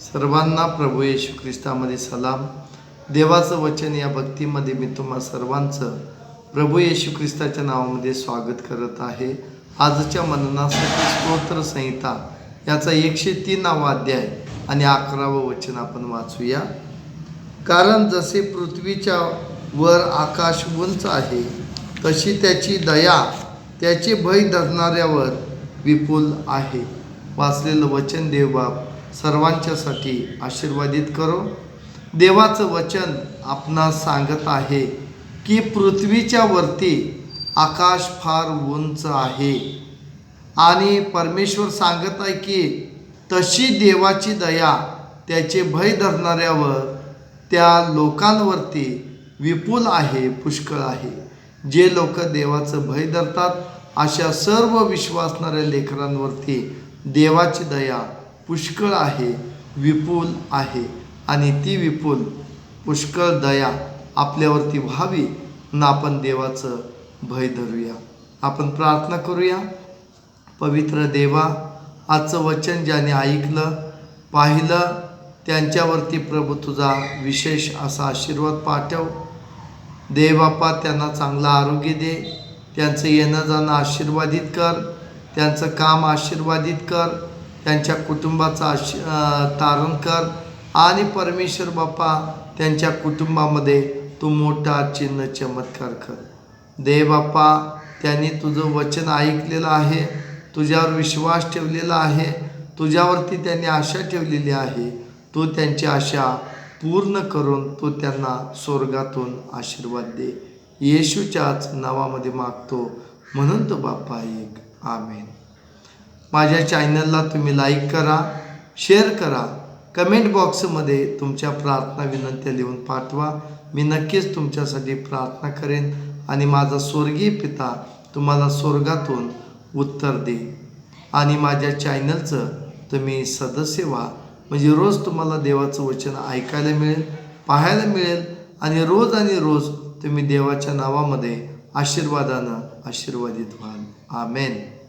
सर्वांना प्रभू येशू ख्रिस्तामध्ये सलाम. देवाचं वचन या भक्तीमध्ये मी तुम्हा सर्वांचं प्रभू येशू ख्रिस्ताच्या नावामध्ये स्वागत करत आहे. आजच्या मननासाठी स्तोत्र संहिता याचा एकशे तीनावा अध्याय आणि अकरावं वचन आपण वाचूया. कारण जसे पृथ्वीच्या वर आकाश उंच आहे तशी त्याची दया त्याचे भय धरणाऱ्यावर विपुल आहे. वाचलेलं वचन देवबाप सर्वांच्यासाठी आशीर्वादित करो. देवाचं वचन आपणास सांगत आहे की पृथ्वीच्या वरती आकाश फार उंच आहे. आणि परमेश्वर सांगत आहे की तशी देवाची दया त्याचे भय धरणाऱ्यावर त्या लोकांवरती विपुल आहे पुष्कळ आहे. जे लोक देवाचं भय धरतात अशा सर्व विश्वासणाऱ्या लेकरांवरती देवाची दया पुष्कळ आहे विपुल आहे आणि ती विपुल पुष्कळ दया आपल्यावरती व्हावी ना आपण देवाचं भय धरूया. आपण प्रार्थना करूया. पवित्र देवा आजचं वचन ज्याने ऐकलं पाहिलं त्यांच्यावरती प्रभू तुझा विशेष असा आशीर्वाद पाठव. देवापा त्यांना चांगलं आरोग्य दे. त्यांचं येणं जाणं आशीर्वादित कर. त्यांचं काम आशीर्वादित कर. त्यांच्या कुटुंबाचा आश तारण कर. आणि परमेश्वर बापा त्यांच्या कुटुंबामध्ये तू मोठा चिन्ह चमत्कार कर. दे बापा त्यांनी तुझं वचन ऐकलेलं आहे तुझ्यावर विश्वास ठेवलेला आहे तुझ्यावरती त्यांनी आशा ठेवलेली आहे. तू त्यांची आशा पूर्ण करून तू त्यांना स्वर्गातून आशीर्वाद दे. येशूच्याच नावामध्ये मागतो. म्हणून तो बाप्पा एक. आमेन. माझ्या चॅनलला तुम्ही लाईक करा शेअर करा. कमेंट बॉक्समध्ये तुमच्या प्रार्थना विनंत्या लिहून पाठवा. मी नक्कीच तुमच्यासाठी प्रार्थना करेन आणि माझा स्वर्गीय पिता तुम्हाला स्वर्गातून उत्तर देईन आणि माझ्या चॅनलचं तुम्ही सदस्य व्हा. म्हणजे रोज तुम्हाला देवाचं वचन ऐकायला मिळेल पाहायला मिळेल आणि रोज आणि रोज तुम्ही देवाच्या नावामध्ये आशीर्वादानं आशीर्वादित व्हाल. आमेन.